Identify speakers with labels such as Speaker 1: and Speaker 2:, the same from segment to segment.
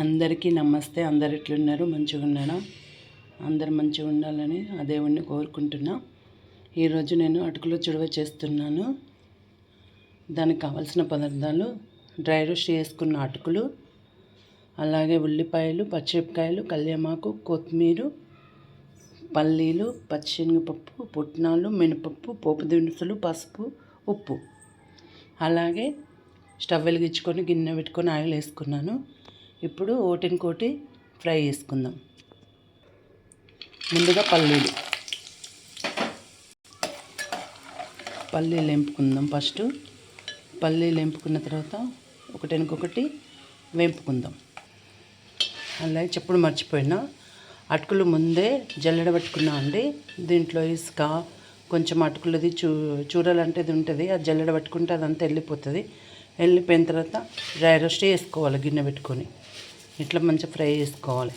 Speaker 1: అందరికీ నమస్తే. అందరు ఎట్లున్నారు? మంచిగా ఉన్నారా? అందరు మంచిగా ఉండాలని ఆ దేవుణ్ణి కోరుకుంటున్నా. ఈరోజు నేను అటుకులో చుడవ చేస్తున్నాను. దానికి కావాల్సిన పదార్థాలు డ్రై రోస్ట్ చేసుకున్న అటుకులు అలాగే ఉల్లిపాయలు పచ్చిమిరపకాయలు కళ్యామాకు కొత్తిమీర పల్లీలు పచ్చిశనగపప్పు పుట్నాలు మినపప్పు పోపు దినుసులు పసుపు ఉప్పు. అలాగే స్టవ్ వెలిగించుకొని గిన్నె పెట్టుకొని ఆయిల్ వేసుకున్నాను. ఇప్పుడు ఓటినికోటి ఫ్రై చేసుకుందాం. ముందుగా పల్లీలు. పల్లీలు వేంపుకుందాం ఫస్ట్. పల్లీలు వేంపుకున్న తర్వాత ఒకటినకొకటి వేంపుకుందాం. అలాగే చెప్పుడు మర్చిపోయినా. అటుకులు ముందే జల్లెడ పెట్టుకున్నా అండి. దీంట్లో ఇసుక కొంచెం అటుకులది చూ చూడాలంటే ఇది ఉంటుంది. అది జల్లెడ పట్టుకుంటే అదంతా వెళ్ళిపోతుంది వెళ్ళిపోయిన తర్వాత డ్రై రోస్ట్ వేసుకోవాలి గిన్నె పెట్టుకొని. ఇట్లా మంచిగా ఫ్రై చేసుకోవాలి.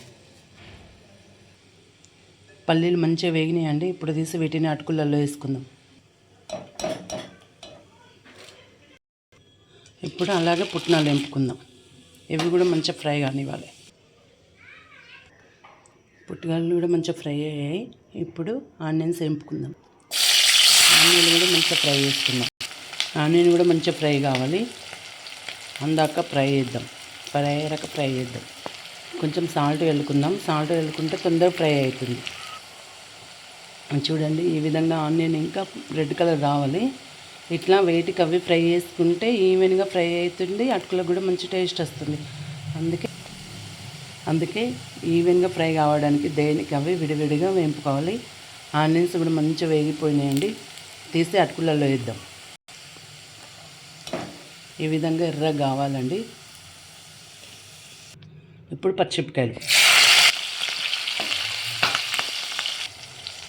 Speaker 1: పల్లీలు మంచిగా వేగినాయండి ఇప్పుడు తీసి వీటిని అటుకులలో వేసుకుందాం. ఇప్పుడు అలాగే పుట్నాలు వేపుకుందాం ఇవి కూడా మంచిగా ఫ్రై కానివ్వాలి. పుట్టుగాలు కూడా మంచిగా ఫ్రై అయ్యాయి. ఇప్పుడు ఆనియన్స్ వేపుకుందాం ఆనియన్ కూడా మంచిగా ఫ్రై చేసుకుందాం. ఆనియన్ కూడా మంచిగా ఫ్రై కావాలి. అందాక ఫ్రై చేద్దాం ఫ్రై అయ్యాక ఫ్రై చేద్దాం కొంచెం సాల్ట్ వెల్లుకుందాం సాల్ట్ వెల్లుకుంటే తొందరగా ఫ్రై అవుతుంది చూడండి ఈ విధంగా ఆనియన్ ఇంకా రెడ్ కలర్ రావాలి. ఇట్లా వేటికి అవి ఫ్రై చేసుకుంటే ఈవెన్గా ఫ్రై అవుతుంది అటుకులకు కూడా మంచి టేస్ట్ వస్తుంది. అందుకే అందుకే ఈవెన్గా ఫ్రై కావడానికి దేనికి అవి విడివిడిగా వేపుకోవాలి. ఆనియన్స్ కూడా మంచిగా వేగిపోయినాయండి. తీసి అటుకులలో వేద్దాం. ఈ విధంగా ఎర్ర కావాలండి. ఇప్పుడు పచ్చిమిరపకాయలు.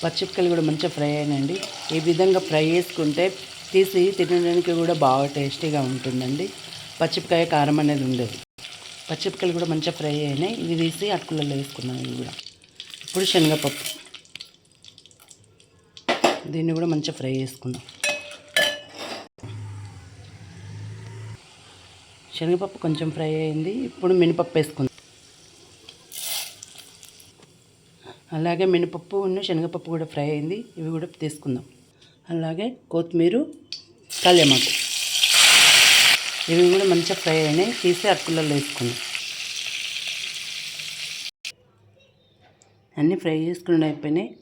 Speaker 1: పచ్చిమిరపకాయలు కూడా మంచిగా ఫ్రై అయినండి ఈ విధంగా ఫ్రై చేసుకుంటే తీసి తినడానికి కూడా బాగా టేస్టీగా ఉంటుందండి. పచ్చిమిరపకాయ కారం అనేది ఉండదు. పచ్చిమిరపకాయలు కూడా మంచిగా ఫ్రై అయినాయి. ఇవి తీసి అటుకులలో వేసుకున్నాం ఇవి కూడా. ఇప్పుడు శనగపప్పు. దీన్ని కూడా మంచిగా ఫ్రై చేసుకున్నాం శనగపప్పు కొంచెం ఫ్రై అయింది. ఇప్పుడు మినపప్పు వేసుకుందాం. అలాగే మినపప్పు ఉన్న శనగపప్పు కూడా ఫ్రై అయింది. ఇవి కూడా తీసుకుందాం. అలాగే కొత్తిమీర కళ్యామాకు. ఇవి కూడా మంచిగా ఫ్రై అయినాయి. తీసి అరకులలో వేసుకుందాం. అన్నీ ఫ్రై చేసుకుని అయిపోయినాయి.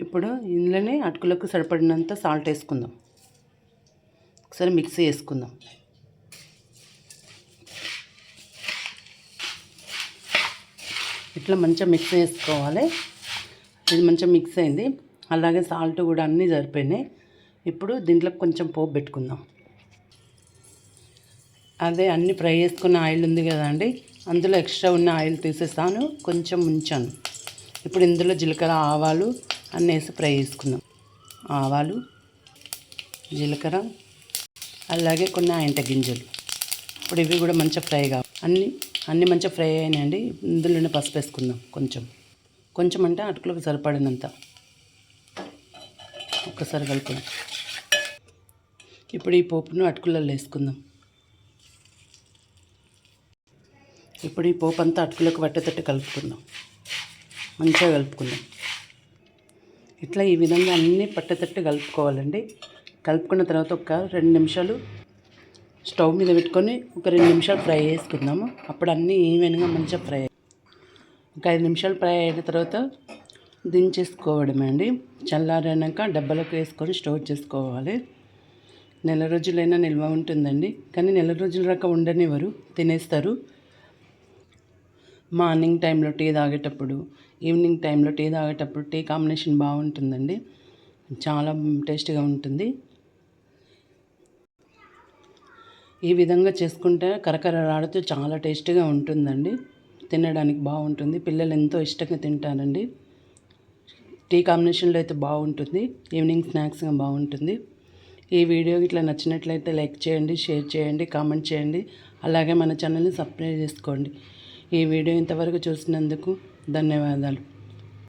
Speaker 1: ఇప్పుడు ఇందులోనే అటుకులకు సరిపడినంత సాల్ట్ వేసుకుందాం. ఒకసారి మిక్సీ వేసుకుందాం. ఇట్లా మంచిగా మిక్స్ చేసుకోవాలి. ఇది మంచిగా మిక్స్ అయింది. అలాగే సాల్ట్ కూడా అన్నీ సరిపోయినాయి. ఇప్పుడు దీంట్లో కొంచెం పోపు పెట్టుకుందాం. అదే అన్ని ఫ్రై చేసుకున్న ఆయిల్ ఉంది కదండి. అందులో ఎక్స్ట్రా ఉన్న ఆయిల్ తీసేస్తాను కొంచెం ఉంచాను. ఇప్పుడు ఇందులో జీలకర్ర ఆవాలు అన్నీ వేసి ఫ్రై చేసుకుందాం. ఆవాలు జీలకర్ర అలాగే కొన్ని ఆయంట గింజలు ఇప్పుడు ఇవి కూడా మంచిగా ఫ్రై కావాలి. అన్నీ అన్నీ మంచిగా ఫ్రై అయినాయండి. ఇందులోనే పసుపు వేసుకుందాం కొంచెం. కొంచెం అంటే అటుకులకు సరిపడినంత. ఒక్కసారి కలుపుదాం. ఇప్పుడు ఈ పోపును అటుకులలో వేసుకుందాం. ఇప్పుడు ఈ పోపు అంతా అటుకులకు పట్టేటట్టు కలుపుకుందాం. మంచిగా కలుపుకుందాం. ఇట్లా ఈ విధంగా అన్నీ పట్టేటట్టు కలుపుకోవాలండి. కలుపుకున్న తర్వాత ఒక రెండు నిమిషాలు స్టవ్ మీద పెట్టుకొని ఒక రెండు నిమిషాలు ఫ్రై చేసుకుందాము. అప్పుడు అన్నీ ఈవెన్గా మంచిగా ఫ్రై ఒక ఐదు నిమిషాలు ఫ్రై అయిన తర్వాత దించేసుకోవడమే అండి. చల్లారాక డబ్బాలకు వేసుకొని స్టోర్ చేసుకోవాలి. నెల రోజులైనా నిల్వ ఉంటుందండి. కానీ నెల రోజుల రక ఉండనివ్వరు తినేస్తారు. మార్నింగ్ టైంలో టీ తాగేటప్పుడు ఈవినింగ్ టైంలో టీ తాగేటప్పుడు టీ కాంబినేషన్ బాగుంటుందండి. చాలా టేస్ట్గా ఉంటుంది. ఈ విధంగా చేసుకుంటే కరకరలాడుతూ చాలా టేస్టీగా ఉంటుందండి. తినడానికి బాగుంటుంది. పిల్లలు ఎంతో ఇష్టంగా తింటారండి. టీ కాంబినేషన్లో అయితే బాగుంటుంది. ఈవినింగ్ స్నాక్స్గా బాగుంటుంది. ఈ వీడియో ఇట్లా నచ్చినట్లయితే లైక్ చేయండి షేర్ చేయండి కామెంట్ చేయండి. అలాగే మన ఛానల్ని సబ్స్క్రైబ్ చేసుకోండి. ఈ వీడియో ఇంతవరకు చూసినందుకు ధన్యవాదాలు.